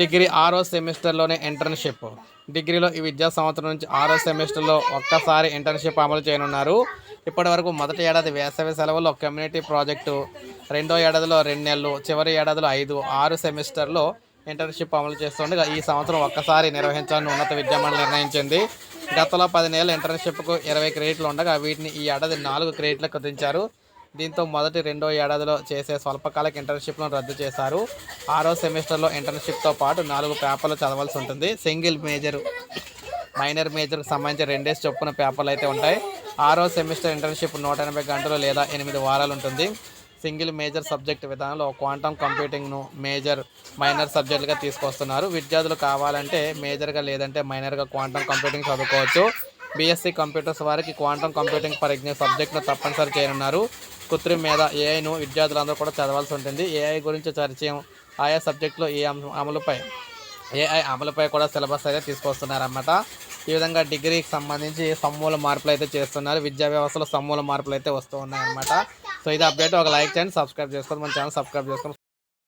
Degree ఆరో సెమిస్టర్లోనే internship. డిగ్రీలో ఈ విద్యా సంవత్సరం నుంచి ఆరో సెమిస్టర్లో ఒక్కసారి ఇంటర్న్షిప్ అమలు చేయనున్నారు. ఇప్పటి వరకు మొదటి ఏడాది వేసవి సెలవుల్లో కమ్యూనిటీ ప్రాజెక్టు రెండో ఏడాదిలో రెండు నెలలు చివరి ఏడాదిలో ఐదు ఆరు సెమిస్టర్లో ఇంటర్న్షిప్ అమలు చేస్తుండగా ఈ సంవత్సరం ఒక్కసారి నిర్వహించాలని ఉన్నత విద్యామండలి నిర్ణయించింది. గతంలో పది నెలల ఇంటర్న్షిప్కు ఇరవై క్రెడిట్లు ఉండగా వీటిని ఈ ఏడాది నాలుగు క్రెడిట్లకు కుదించారు. దీంతో మొదటి రెండో ఏడాదిలో చేసే స్వల్పకాలిక ఇంటర్న్షిప్లను రద్దు చేశారు. ఆరో సెమిస్టర్లో ఇంటర్న్షిప్తో పాటు నాలుగు పేపర్లు చదవాల్సి ఉంటుంది. సింగిల్ మేజర్ మైనర్ మేజర్కి సంబంధించి రెండేసి చొప్పున పేపర్లు అయితే ఉంటాయి. ఆరో సెమిస్టర్ ఇంటర్న్షిప్ నూట ఎనభై గంటలు లేదా ఎనిమిది వారాలు ఉంటుంది. సింగిల్ మేజర్ సబ్జెక్ట్ విధానంలో క్వాంటమ్ కంప్యూటింగ్ను మేజర్ మైనర్ సబ్జెక్టులుగా తీసుకొస్తున్నారు. విద్యార్థులు కావాలంటే మేజర్గా లేదంటే మైనర్గా క్వాంటమ్ కంప్యూటింగ్ చదువుకోవచ్చు. బీఎస్సీ కంప్యూటర్స్ వారికి క్వాంటమ్ కంప్యూటింగ్ పరిజ్ఞ సబ్జెక్టును తప్పనిసరి చేయనున్నారు. కృత్రిమ మీద ఏఐను విద్యార్థులందరూ కూడా చదవాల్సి ఉంటుంది. ఏఐ గురించి చర్చయం ఆయా సబ్జెక్టులో ఏ అమలుపై ఏఐ అమలుపై కూడా సిలబస్ అయితే తీసుకొస్తున్నారన్నమాట. ఈ విధంగా డిగ్రీకి సంబంధించి సమూల మార్పులు అయితే చేస్తున్నారు. విద్యా వ్యవస్థలో సమూల మార్పులు అయితే వస్తూ ఉన్నాయన్నమాట. సో ఇది అప్డేట్. ఒక లైక్ చేయండి సబ్స్క్రైబ్ చేసుకోండి. మన ఛానల్ సబ్స్క్రైబ్ చేసుకోండి.